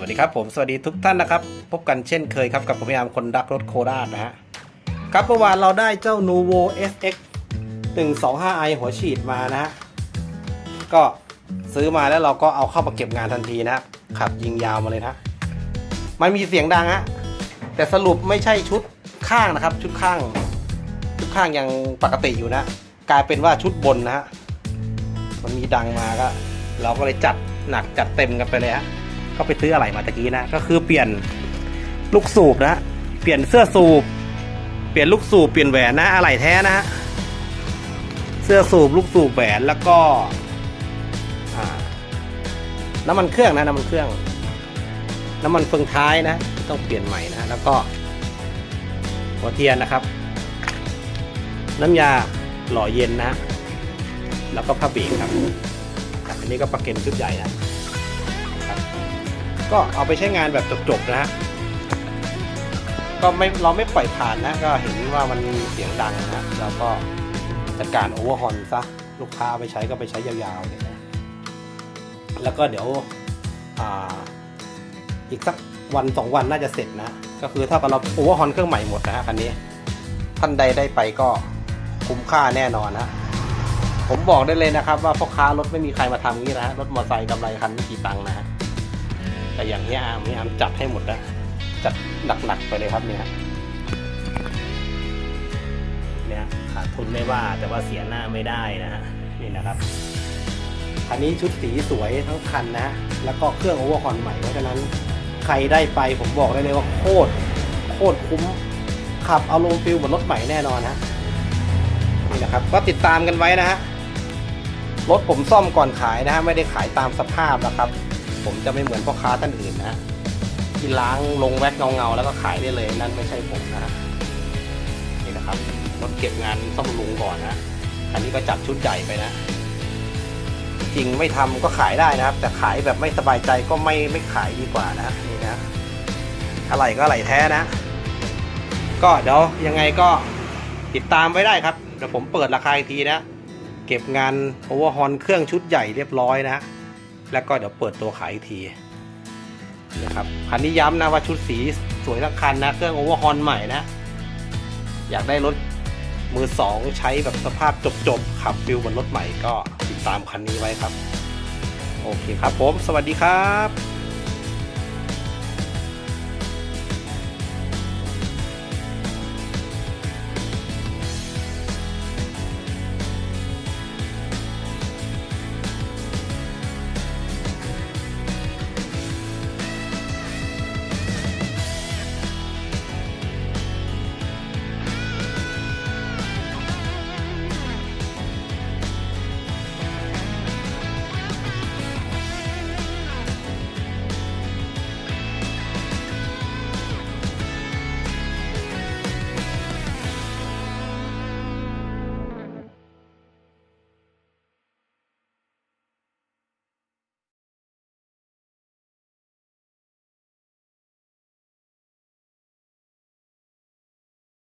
วัสดีครับผมสวัสดีทุกท่านนะครับ พบกันเช่นเคยครับกับผมยามคนรักรถโคราชนะฮะครับเมื่อวานเราได้เจ้า Nuvo SX 125i หัวฉีดมานะฮะก็ซื้อมาแล้วเราก็เอาเข้ามาเก็บงานทันทีนะขับยิงยาวมาเลยนะมันมีเสียงดังฮะแต่สรุปไม่ใช่ชุดข้างนะครับ ชุดข้าง ชุดข้างยังปกติอยู่นะ กลายเป็นว่าชุดบนนะฮะมันมีดังมาก็ เราก็เลยจัดหนักจัดเต็มกันไปเลยฮะ ก็ไปซื้ออะไรมาตะกี้นะ ก็คือเปลี่ยนลูกสูบนะเปลี่ยนเสื้อสูบ เปลี่ยนลูกสูบเปลี่ยนแหวนนะอะไหล่แท้นะฮะเสื้อสูบลูกสูบแหวนแล้วก็น้ำมันเครื่องนะน้ำมันเครื่อง น้ำมันเฟืองท้ายนะ ต้องเปลี่ยนใหม่นะแล้วก็หัวเทียนนะครับ น้ำยาหล่อเย็นนะ แล้วก็ผ้าเบรกครับ อันนี้ก็ประเก็นชุดใหญ่นะ ก็เอาไปใช้งานแบบจบๆนะฮะก็ไม่เราไม่ปล่อยผ่านนะ ก็เห็นว่ามันเสียงดังนะเราก็จัดการโอเวอร์ฮอนซะลูกค้าไปใช้ก็ไปใช้ยาวๆเลยนะแล้วก็เดี๋ยวออีกสักวันสองวันน่าจะเสร็จนะ ก็คือถ้าเราโอเวอร์ฮอนเครื่องใหม่หมดนะฮะคันนี้ท่านใดได้ไปก็คุ้มค่าแน่นอนนะผมบอกได้เลยนะครับว่าพ่อค้ารถไม่มีใครมาทำงี้นะฮะรถมอเตอร์ไซค์กำไรคันไม่กี่ตังค์นะฮะ แต่อย่างนี้อาร์มนี่อาร์มจัดให้หมดนะจัดหนักๆไปเลยครับเนี่ยเนี่ยขาดทุนไม่ว่าแต่ว่าเสียหน้าไม่ได้นะฮะนี่นะครับคันนี้ชุดสีสวยทั้งคันนะ แล้วก็เครื่องโอเวอร์ฮอนใหม่เพราะฉะนั้นใครได้ไปผมบอกได้เลยว่าโคตรโคตรคุ้มขับเอาลงฟิลเหมือนรถใหม่แน่นอนฮะนี่นะครับก็ติดตามกันไว้นะฮะรถผมซ่อมก่อนขายนะฮะไม่ได้ขายตามสภาพนะครับ ผมจะไม่เหมือนพ่อค้าท่านอื่นนะที่ล้างลงแว็กเงาๆแล้วก็ขายได้เลยนั่นไม่ใช่ผมนะนี่นะครับรถเก็บงานซ่อมบำรุงก่อนนะอันนี้ก็จัดชุดใหญ่ไปนะ จริงไม่ทำก็ขายได้นะครับ แต่ขายแบบไม่สบายใจก็ไม่ไม่ขายดีกว่านะฮะนี่นะอะไรก็อะไรแท้นะ ก็เดี๋ยวยังไงก็ติดตามไว้ได้ครับเดี๋ยวผมเปิดราคาอีกทีนะ เก็บงานโอเวอร์ฮอนเครื่องชุดใหญ่เรียบร้อยนะ แล้วก็เดี๋ยวเปิดตัวขายอีกทีนะครับคันนี้ย้ำนะว่าชุดสีสวยทั้งคันนะเครื่องโอเวอร์ฮอนใหม่นะ อยากได้รถมือสองใช้แบบสภาพจบๆขับฟิลบนรถใหม่ก็ติดตามคันนี้ไว้ครับ โอเคครับผม สวัสดีครับ